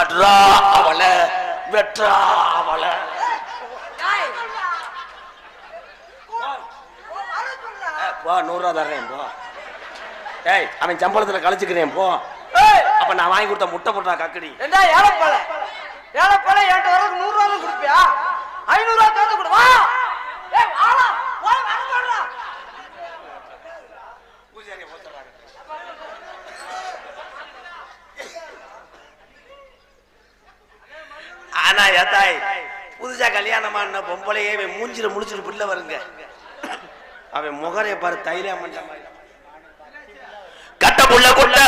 அட்ரா அவள வெட்ரா அவள. போ நூறுரூவா தர்றேன் போ. ஏய் அவன் சம்பளத்துல கழிச்சுக்கிறேன் போ. ஏய், அப்ப நான் வாங்கி கொடுத்த முட்டை போட்டா கக்கடி. ஏண்டா ஆனா ஏத்தாய் புதுசா கல்யாணமான பொம்பளையே இவன் மூஞ்சில முடிச்சிட்டு பிள்ளை வருங்க அவன் முகரைய பாரு தைரியம் கட்ட புள்ள கொட்ட